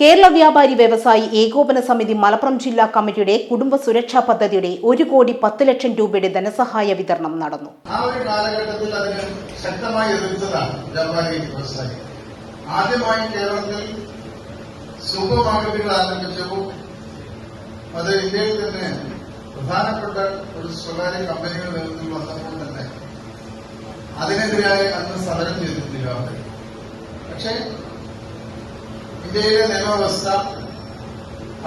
കേരള വ്യാപാരി വ്യവസായി ഏകോപന സമിതി മലപ്പുറം ജില്ലാ കമ്മിറ്റിയുടെ കുടുംബ സുരക്ഷാ പദ്ധതിയുടെ ഒരു കോടി പത്ത് ലക്ഷം രൂപയുടെ ധനസഹായ വിതരണം നടന്നു. ആ ഒരു കാലഘട്ടത്തിൽ അതിന് ശക്തമായി എതിർത്തതാണ് വ്യാപാരി വ്യവസായി. ആദ്യമായി കേരളത്തിൽ സൂപ്പർ മാർക്കറ്റുകൾ ആരംഭിച്ചപ്പോൾ അത് ഇന്ത്യയിൽ തന്നെ പ്രധാനപ്പെട്ട ഒരു സ്വകാര്യ കമ്പനികൾ നേതൃത്വത്തിൽ വന്നപ്പോൾ തന്നെ അതിനെതിരായി അന്ന് സമരം ചെയ്തിട്ടില്ല പക്ഷേ ഇന്ത്യയിലെ നിയമവ്യവസ്ഥ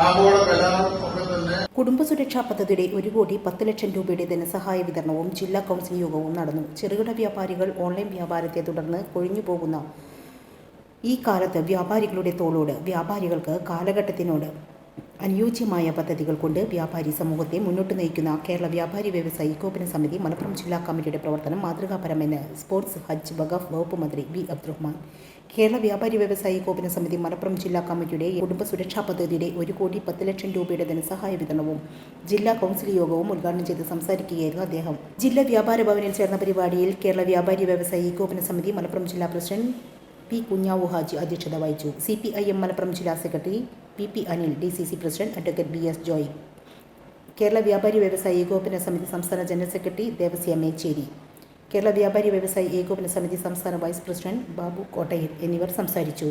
ആഗോള കലാപം ഒക്കെ തന്നെ കുടുംബ സുരക്ഷാ പദ്ധതിയുടെ ഒരു കോടി പത്ത് ലക്ഷം രൂപയുടെ ധനസഹായ വിതരണവും ജില്ലാ കൗൺസിൽ യോഗവും നടന്നു. ചെറുകിട വ്യാപാരികൾ ഓൺലൈൻ വ്യാപാരത്തെ തുടർന്ന് കൊഴിഞ്ഞു പോകുന്ന ഈ കാലത്ത് വ്യാപാരികളുടെ തോളോട് വ്യാപാരികൾക്ക് കാലഘട്ടത്തിനോട് അനുയോജ്യമായ പദ്ധതികൾ കൊണ്ട് വ്യാപാരി സമൂഹത്തെ മുന്നോട്ട് നയിക്കുന്ന കേരള വ്യാപാരി വ്യവസായി ഏകോപന സമിതി മലപ്പുറം ജില്ലാ കമ്മിറ്റിയുടെ പ്രവർത്തനം മാതൃകാപരമെന്ന് സ്പോർട്സ് ഹജ്ജ് വഖഫ് വകുപ്പ് മന്ത്രി ബി അബ്ദുറഹ്മാൻ. കേരള വ്യാപാരി വ്യവസായി ഏകോപന സമിതി മലപ്പുറം ജില്ലാ കമ്മിറ്റിയുടെ കുടുംബ സുരക്ഷാ പദ്ധതിയുടെ ഒരു കോടി പത്ത് ലക്ഷം രൂപയുടെ ധനസഹായ വിതരണവും ജില്ലാ കൗൺസിൽ യോഗവും ഉദ്ഘാടനം ചെയ്ത് സംസാരിക്കുകയായിരുന്നു അദ്ദേഹം. ജില്ലാ വ്യാപാര ഭവനിൽ ചേർന്ന പരിപാടിയിൽ കേരള വ്യാപാരി വ്യവസായി ഏകോപന സമിതി മലപ്പുറം ജില്ലാ പ്രസിഡന്റ് പി കുഞ്ഞാവു ഹാജി അധ്യക്ഷത വഹിച്ചു. C P I M Malappuram ജില്ലാ secretary P P Anil D C C president advocate B S Joy. Kerala വ്യാപാരി വ്യവസായ ഏകോപന സമിതി സംസ്ഥാന ജനറൽ സെക്രട്ടറി ദേവസ്യ മേച്ചേരി. കേരള വ്യാപാരി വ്യവസായ ഏകോപന സമിതി സംസ്ഥാന വൈസ് പ്രസിഡന്റ് ബാബു കോട്ടയിൽ എന്നിവർ സംസാരിച്ചു.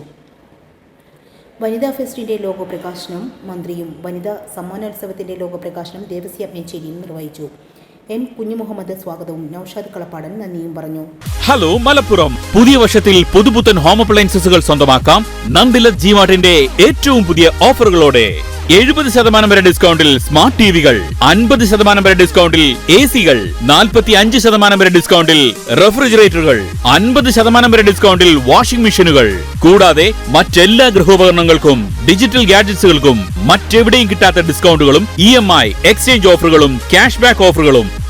വനിതാ ഫെസ്റ്റിന്റെ ലോഗോ പ്രകാശനം മന്ത്രിയും വനിതാ സമ്മാനോത്സവത്തിന്റെ ലോഗോ പ്രകാശനം ദേവസ്യ മേച്ചേരിയും നിർവഹിച്ചു. എം കുഞ്ഞുമുഹമ്മദ് സ്വാഗതവും. നൌഷാദ് കളപ്പാടൻ നന്ദിയും പറഞ്ഞു. ഹലോ മലപ്പുറം. പുതിയ വർഷത്തിൽ പുതുപുത്തൻ ഹോം അപ്ലയൻസുകൾ സ്വന്തമാക്കാം. നന്ദിലത് ജിമാർട്ടിന്റെ ഏറ്റവും പുതിയ ഓഫറുകളോടെ എഴുപത് ശതമാനം വരെ ഡിസ്കൗണ്ടിൽ സ്മാർട്ട് ടിവികൾ അൻപത് ശതമാനം വരെ ഡിസ്കൗണ്ടിൽ എ സികൾ നാൽപ്പത്തി അഞ്ച് ശതമാനം വരെ ഡിസ്കൗണ്ടിൽ റെഫ്രിജറേറ്ററുകൾ അൻപത് ശതമാനം വരെ ഡിസ്കൗണ്ടിൽ വാഷിംഗ് മെഷീനുകൾ. കൂടാതെ മറ്റെല്ലാ ഗൃഹോപകരണങ്ങൾക്കും ഡിജിറ്റൽ ഗാഡ്ജറ്റ്സുകൾക്കും മറ്റെവിടെയും കിട്ടാത്ത ഡിസ്കൗണ്ടുകളും ഇ എം ഐ എക്സ്ചേഞ്ച് ഓഫറുകളും ക്യാഷ് ബാക്ക് ഓഫറുകളും